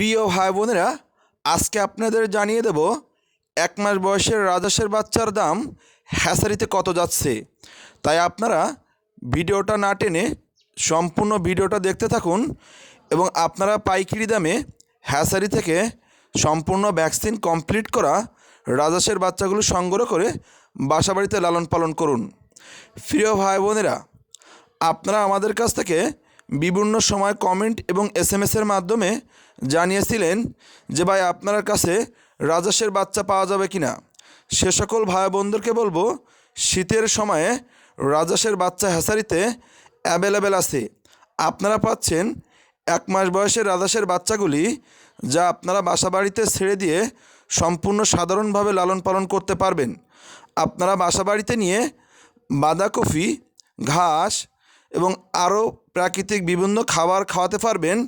প্রিয় ভাই বোনেরা আজকে আপনাদের জানিয়ে দেব, এক মাস বয়সের রাজহাঁসের বাচ্চার দাম হ্যাসারিতে কত যাচ্ছে। তাই আপনারা ভিডিওটা না টেনে সম্পূর্ণ ভিডিওটা দেখতে থাকুন এবং আপনারা পাইকারি দামে হ্যাসারি থেকে সম্পূর্ণ ভ্যাকসিন কমপ্লিট করা রাজহাঁসের বাচ্চাগুলো সংগ্রহ করে বাসাবাড়িতে লালন পালন করুন। প্রিয় ভাই বোনেরা আপনারা আমাদের কাছ থেকে বিভিন্ন সময় কমেন্ট এবং এস এম এসের মাধ্যমে জানিয়েছিলেন যে, ভাই, আপনার কাছে রাজস্বের বাচ্চা পাওয়া যাবে কি না? সে সকল ভাই বোনদেরকে বলব, শীতের সময়ে রাজস্বের বাচ্চা হ্যাসারিতে অ্যাভেলেবেল আছে। আপনারা পাচ্ছেন এক মাস বয়সের রাজস্বের বাচ্চাগুলি, যা আপনারা বাসা বাড়িতে ছেড়ে দিয়ে সম্পূর্ণ সাধারণভাবে লালন পালন করতে পারবেন। আপনারা বাসা বাড়িতে নিয়ে বাঁধাকপি, ঘাস এবং আরও প্রাকৃতিক বিভিন্ন খাবার খাওয়াতে পারবেন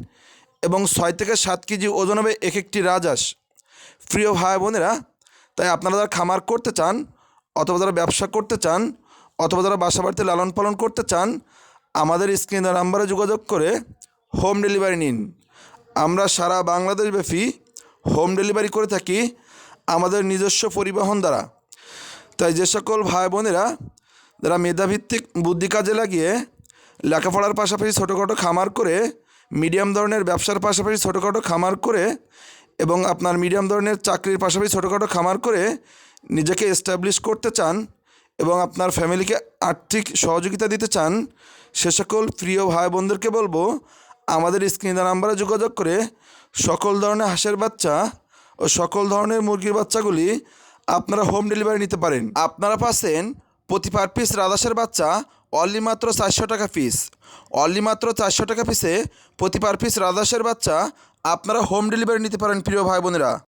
এবং ছয় থেকে সাত কেজি ওজন হবে এক একটি রাজহাঁস। প্রিয় ভাই বোনেরা, তাই আপনারা যারা খামার করতে চান, অথবা যারা ব্যবসা করতে চান, অথবা যারা বাসা বাড়িতে লালন পালন করতে চান, আমাদের স্ক্রিনের নাম্বারে যোগাযোগ করে হোম ডেলিভারি নিন। আমরা সারা বাংলাদেশ ব্যাপী হোম ডেলিভারি করে থাকি আমাদের নিজস্ব পরিবহন দ্বারা। তাই যে সকল ভাই বোনেরা, যারা মেধাভিত্তিক বুদ্ধি কাজে লাগিয়ে লেখাপড়ার পাশাপাশি ছোটোখাটো খামার করে, মিডিয়াম ধরনের ব্যবসার পাশাপাশি ছোটোখাটো খামার করে এবং আপনার মিডিয়াম ধরনের চাকরির পাশাপাশি ছোটোখাটো খামার করে নিজেকে এস্টাবলিশ করতে চান এবং আপনার ফ্যামিলিকে আর্থিক সহযোগিতা দিতে চান, সে সকল প্রিয় ভাই বোনদেরকে বলব, আমাদের স্ক্রিনের নাম্বারে যোগাযোগ করে সকল ধরনের হাঁসের বাচ্চা ও সকল ধরনের মুরগির বাচ্চাগুলি আপনারা হোম ডেলিভারি নিতে পারেন। আপনারা পাচ্ছেন প্রতি পার পিস রাদাসের বাচ্চা অনলি মাত্র চারশো টাকা পিস অনলি মাত্র চারশো টাকা পিসে প্রতি পার পিস রাজাসের বাচ্চা আপনারা হোম ডেলিভারি নিতে পারেন প্রিয় ভাই বোনেরা।